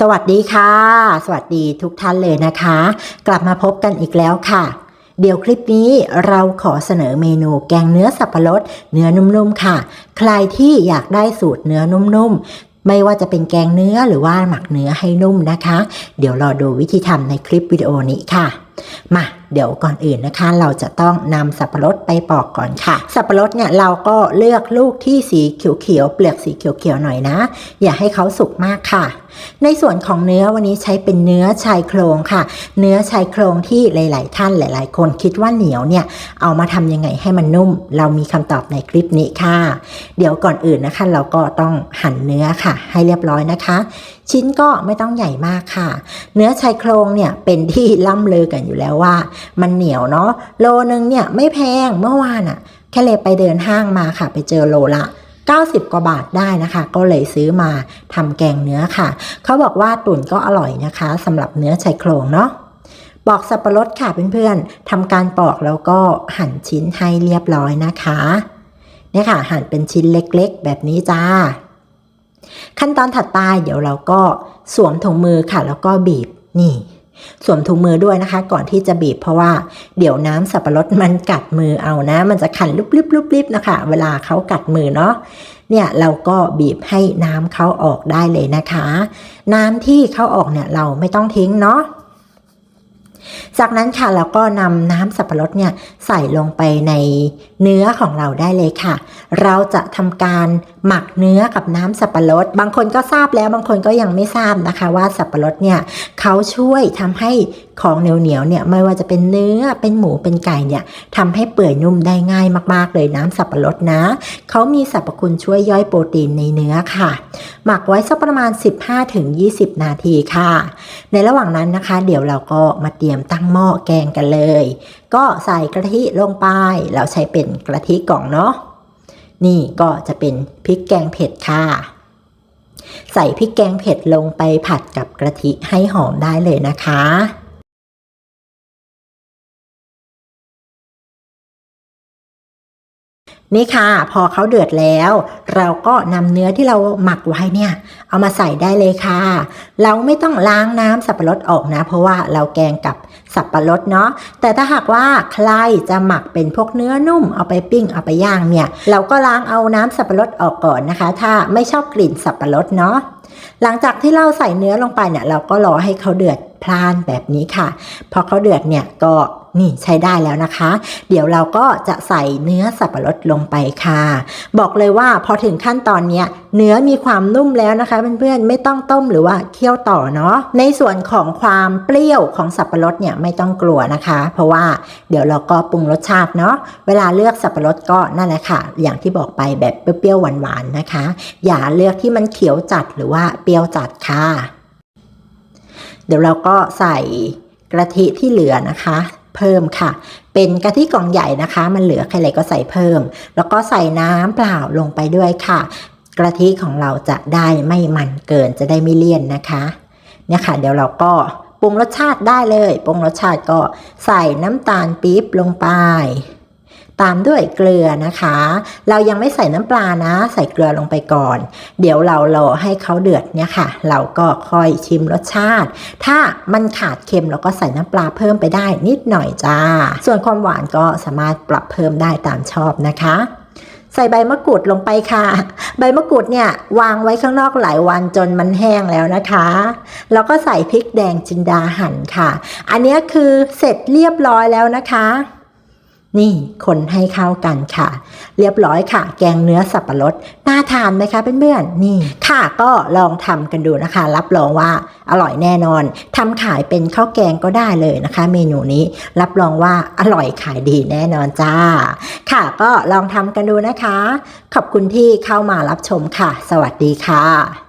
สวัสดีค่ะ สวัสดีทุกท่านเลยนะคะ กลับมาพบกันอีกแล้วค่ะ เดี๋ยวคลิปนี้เราขอเสนอเมนูแกงเนื้อสับปะรด เนื้อนุ่มๆค่ะ ใครที่อยากได้สูตรเนื้อนุ่มๆ ไม่ว่าจะเป็นแกงเนื้อหรือว่าหมักเนื้อให้นุ่มนะคะ เดี๋ยวรอดูวิธีทำในคลิปวิดีโอนี้ค่ะมาเดี๋ยวก่อนอื่นนะคะ เราจะต้องนำสับปะรดไปปอกก่อนค่ะ สับปะรดเนี่ยเราก็เลือกลูกที่สีเขียวๆเปลือกสีเขียวๆหน่อยนะ อย่าให้เขาสุกมากค่ะ ในส่วนของเนื้อวันนี้ใช้เป็นเนื้อชายโครงค่ะ เนื้อชายโครงที่หลาย ๆ ท่านหลาย ๆ คนคิดว่าเหนียวเนี่ยเอามาทำยังไงให้มันนุ่ม เรามีคำตอบในคลิปนี้ค่ะ เดี๋ยวก่อนอื่นนะคะ เราก็ต้องหั่นเนื้อค่ะ ให้เรียบร้อยนะคะ ชิ้นก็ไม่ต้องใหญ่มากค่ะ เนื้อชายโครงเนี่ยเป็นที่ล่ำลือกันอยู่แล้วว่า มันเหนียวเนาะโลนึงเนี่ยไม่แพงเมื่อวานอะแค่เลยไปเดินห้างมาค่ะ ไปเจอโลละ 90 กว่าบาทได้นะคะ ก็เลยซื้อมาทำแกงเนื้อค่ะ เขาบอกว่าตุ๋นก็อร่อยนะคะสำหรับเนื้อชายโครงเนาะปอกสับปะรดค่ะเพื่อนๆทำการปอกแล้วก็หั่นชิ้นให้เรียบร้อยนะคะเนี่ยค่ะ หั่นเป็นชิ้นเล็กๆ แบบนี้จ้า ขั้นตอนถัดไปเดี๋ยวเราก็สวมถุงมือค่ะ แล้วก็บีบนี่ สวมถุงมือด้วยนะคะ ก่อนที่จะบีบเพราะว่าเดี๋ยวน้ำสับปะรดมันกัดมือเอานะ มันจะขันลุบลิบลุบลิบนะคะ เวลาเขากัดมือเนาะเนี่ยเราก็บีบให้น้ำเขาออกได้เลยนะคะ น้ำที่เขาออกเนี่ยเราไม่ต้องทิ้งเนาะจากนั้นค่ะเราก็นำน้ำสับปะรดเนี่ยใส่ลงไปใน เนื้อของเราได้เลยค่ะ เราจะทำการหมักเนื้อกับน้ำสับปะรด บางคนก็ทราบแล้วบางคนก็ยังไม่ทราบนะคะ ว่าสับปะรดเนี่ยเขาช่วยทำให้ของเหนียวๆเนี่ยไม่ว่าจะเป็นเนื้อเป็นหมูเป็นไก่เนี่ยทำให้เปื่อยนุ่มได้ง่ายมากๆ เลยน้ำสับปะรดนะเขามีสรรพคุณช่วยย่อยโปรตีนในเนื้อค่ะ หมักไว้สักประมาณ 15-20 นาทีค่ะ ในระหว่างนั้นนะคะ เดี๋ยวเราก็มาเตรียมตั้งหม้อแกงกันเลย ก็ใส่กะทิลงไปแล้วใช้เป็นกะทิกล่องเนาะนี่ก็จะเป็นพริกแกงเผ็ดค่ะ ใส่พริกแกงเผ็ดลงไปผัดกับกะทิให้หอมได้เลยนะคะ นี่ค่ะ พอเขาเดือดแล้ว เราก็นำเนื้อที่เราหมักไว้เนี่ย เอามาใส่ได้เลยค่ะ เราไม่ต้องล้างน้ำสับปะรดออกนะ เพราะว่าเราแกงกับสับปะรดเนาะแต่ถ้าหากว่าใครจะหมักเป็นพวกเนื้อนุ่มเอาไปปิ้งเอาไปย่างเนี่ย เราก็ล้างเอาน้ำสับปะรดออกก่อนนะคะ ถ้าไม่ชอบกลิ่นสับปะรดเนาะหลังจากที่เราใส่เนื้อลงไปเนี่ย เราก็รอให้เขาเดือดพลานแบบนี้ค่ะ พอเขาเดือดเนี่ยก็ นี่ใช้ได้แล้วนะคะ เดี๋ยวเราก็จะใส่เนื้อสับปะรดลงไปค่ะ บอกเลยว่าพอถึงขั้นตอนเนี้ยเนื้อมีความนุ่มแล้วนะคะเพื่อนๆไม่ต้องต้มหรือว่าเคี่ยวต่อเนาะในส่วนของความเปรี้ยวของสับปะรดเนี่ยไม่ต้องกลัวนะคะ เพราะว่าเดี๋ยวเราก็ปรุงรสชาติเนาะเวลาเลือกสับปะรดก็นั่นแหละค่ะ อย่างที่บอกไปแบบเปรี้ยวๆหวานๆนะคะ อย่าเลือกที่มันเขียวจัดหรือว่าเปรี้ยวจัดค่ะ เดี๋ยวเราก็ใส่กะทิที่เหลือนะคะ เพิ่มค่ะ เป็นกะทิกล่องใหญ่นะคะ มันเหลือใครๆก็ใส่เพิ่ม แล้วก็ใส่น้ำเปล่าลงไปด้วยค่ะ กะทิของเราจะได้ไม่มันเกินจะได้ไม่เลี่ยนนะคะเนี่ยค่ะ เดี๋ยวเราก็ปรุงรสชาติได้เลย ปรุงรสชาติก็ใส่น้ำตาลปี๊บลงไป ตามด้วยเกลือนะคะ เรายังไม่ใส่น้ำปลานะ ใส่เกลือลงไปก่อน เดี๋ยวเรารอให้เขาเดือดเนี่ยค่ะ เราก็ค่อยชิมรสชาติ ถ้ามันขาดเค็มเราก็ใส่น้ำปลาเพิ่มไปได้นิดหน่อยจ้า ส่วนความหวานก็สามารถปรับเพิ่มได้ตามชอบนะคะใส่ใบมะกรูดลงไปค่ะ ใบมะกรูดเนี่ยวางไว้ข้างนอกหลายวันจนมันแห้งแล้วนะคะ แล้วก็ใส่พริกแดงจินดาหั่นค่ะ อันนี้คือเสร็จเรียบร้อยแล้วนะคะ นี่คนให้เข้ากันค่ะ เรียบร้อยค่ะ แกงเนื้อสับปะรดน่าทานไหมคะเพื่อนๆนี่ค่ะก็ลองทำกันดูนะคะ รับรองว่าอร่อยแน่นอนทำขายเป็นข้าวแกงก็ได้เลยนะคะ เมนูนี้รับรองว่าอร่อยขายดีแน่นอนจ้า ค่ะก็ลองทำกันดูนะคะ ขอบคุณที่เข้ามารับชมค่ะ สวัสดีค่ะ